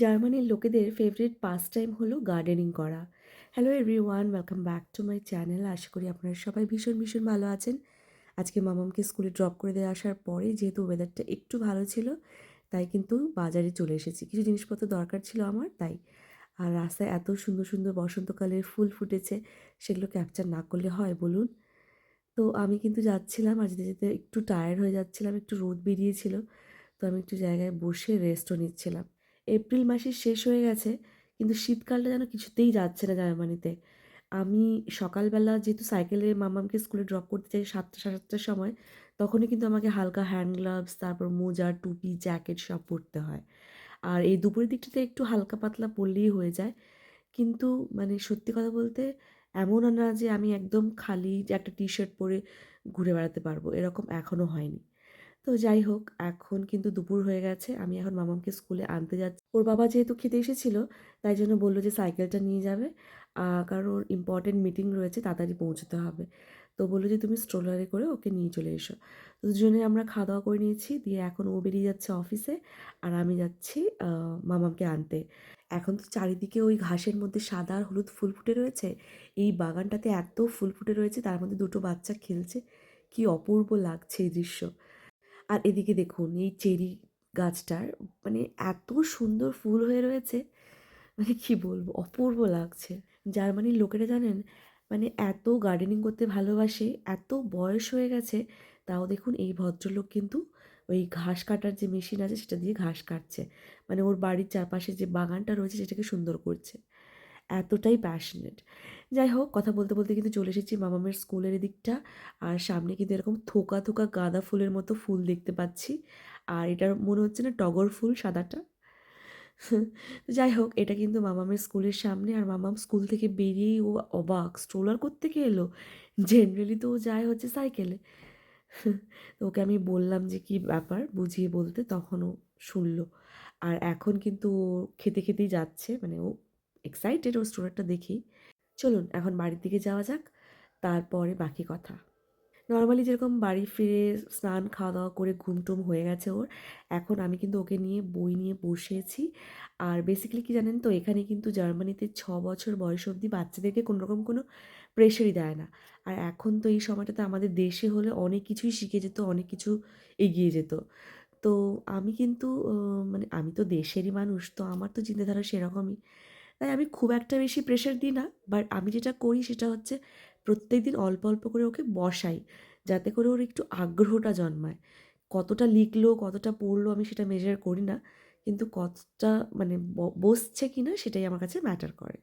জার্মানির লোকেদের favourite pastime হলো গার্ডেনিং করা। Hello everyone welcome back to my channel আশা করি আপনারা সবাই ভীষণ ভীষণ ভালো আছেন। আজকে মামামকে স্কুলে ড্রপ করে দিয়ে আসার পরে যেহেতু ওয়েদারটা একটু ভালো ছিল, তাই কিন্তু বাজারে চলে এসেছি। কিছু জিনিসপত্র দরকার ছিল আমার, তাই। আর রাস্তায় এত সুন্দর সুন্দর বসন্তকালের ফুল ফুটেছে, সেগুলো ক্যাপচার না করলে হয়, বলুন। তো আমি কিন্তু যাচ্ছিলাম, আর যেতে যেতে একটু টায়ার্ড হয়ে যাচ্ছিলাম, একটু রোদ বেরিয়েছিল। তো আমি একটু জায়গায় বসে রেস্টও নিচ্ছিলাম। এপ্রিল মাসের শেষ হয়ে গেছে, কিন্তু শীতকালটা যেন কিছুতেই যাচ্ছে না জার্মানিতে। আমি সকালবেলা যেহেতু সাইকেলে মামামকে স্কুলে ড্রপ করতে চাই সাতটা, সাড়ে সাতটার সময়, তখনই কিন্তু আমাকে হালকা হ্যান্ড গ্লাভস তারপর মোজা, টুপি জ্যাকেট সব পরতে হয়। আর এই দুপুরের দিকটাতে একটু হালকা পাতলা পরলেই হয়ে যায়। কিন্তু মানে সত্যি কথা বলতে এমনও না যে আমি একদম খালি একটা টি শার্ট পরে ঘুরে বেড়াতে পারব, এরকম এখনও হয়নি। তো যাই হোক, এখন কিন্তু দুপুর হয়ে গেছে। আমি এখন মামামকে স্কুলে আনতে যাচ্ছি। ওর বাবা যেহেতু খেতে এসেছিল, তাই জন্য বলল যে সাইকেলটা নিয়ে যাবে। কারণ ওর ইম্পর্টেন্ট মিটিং রয়েছে, তাড়াতাড়ি পৌঁছতে হবে। তো বলল যে, তুমি স্ট্রোলারে করে ওকে নিয়ে চলে এসো। তো দুজনে আমরা খাওয়া দাওয়া করে নিয়েছি। দিয়ে এখন ও বেরিয়ে যাচ্ছে অফিসে আর আমি যাচ্ছি মামামকে আনতে। এখন তো চারিদিকে ওই ঘাসের মধ্যে সাদা আর হলুদ ফুল ফুটে রয়েছে। এই বাগানটাতে এত ফুল ফুটে রয়েছে, তার মধ্যে দুটো বাচ্চা খেলছে। কি অপূর্ব লাগছে এই দৃশ্য। আর এদিকে দেখুন, এই চেরি গাছটার মানে এত সুন্দর ফুল হয়ে রয়েছে মানে কি বলব, অপূর্ব লাগছে। জার্মানির লোকেরা জানেন মানে এত গার্ডেনিং করতে ভালোবাসে, এত বয়স হয়ে গেছে, তাও দেখুন এই ভদ্রলোক কিন্তু ওই ঘাস কাটার যে মেশিন আছে, সেটা দিয়ে ঘাস কাটছে। মানে ওর বাড়ির চারপাশে যে বাগানটা রয়েছে, সেটাকে সুন্দর করছে। এতটাই প্যাশনেট যাই হোক, কথা বলতে বলতে কিন্তু চলে এসেছি মামামের স্কুলের দিকটা আর সামনে কিন্তু এরকম থোকা থোকা গাঁদা ফুলের মতো ফুল দেখতে পাচ্ছি। আর এটার মনে হচ্ছে না টগর ফুল, সাদাটা। যাই হোক, এটা কিন্তু মামামের স্কুলের সামনে। আর মামাম স্কুল থেকে বেরিয়েই ও অবাক স্ট্রোলার করতে এলো। জেনারেলি তো ও যায় হচ্ছে সাইকেলে তো ওকে আমি বললাম যে, কি ব্যাপার? বুঝিয়ে বলতে তখন ও শুনলো। আর এখন কিন্তু ও খেতে খেতেই যাচ্ছে। মানে ও এক্সাইটেড ওর স্টোরিটা দেখি। চলুন, এখন বাড়ির দিকে যাওয়া যাক, তারপরে বাকি কথা। নর্মালি যেরকম বাড়ি ফিরে স্নান খাওয়া দাওয়া করে ঘুম টুম হয়ে গেছে ওর, এখন আমি কিন্তু ওকে নিয়ে বই নিয়ে বসেছি আর বেসিক্যালি কি জানেন তো, এখানে কিন্তু জার্মানিতে ছ বছর বয়স অবধি বাচ্চাদেরকে কোনো রকম কোনো প্রেশারই দেয় না। আর এখন তো এই সময়টাতে আমাদের দেশে হলে অনেক কিছুই শিখে যেত, অনেক কিছু এগিয়ে যেত। তো আমি কিন্তু মানে আমি তো দেশেরই মানুষ, তো আমার তো চিন্তাধারা সেরকমই। তাই আমি খুব একটা বেশি প্রেশার দিই না বাট আমি যেটা করি সেটা হচ্ছে প্রত্যেক দিন অল্প অল্প করে ওকে বসাই, যাতে করে ওর একটু আগ্রহটা জন্মায়। কতটা লিখলো, কতটা পড়ল আমি সেটা মেজার করি না, কিন্তু কতটা মানে বসছে কি না সেটাই আমার কাছে ম্যাটার করে।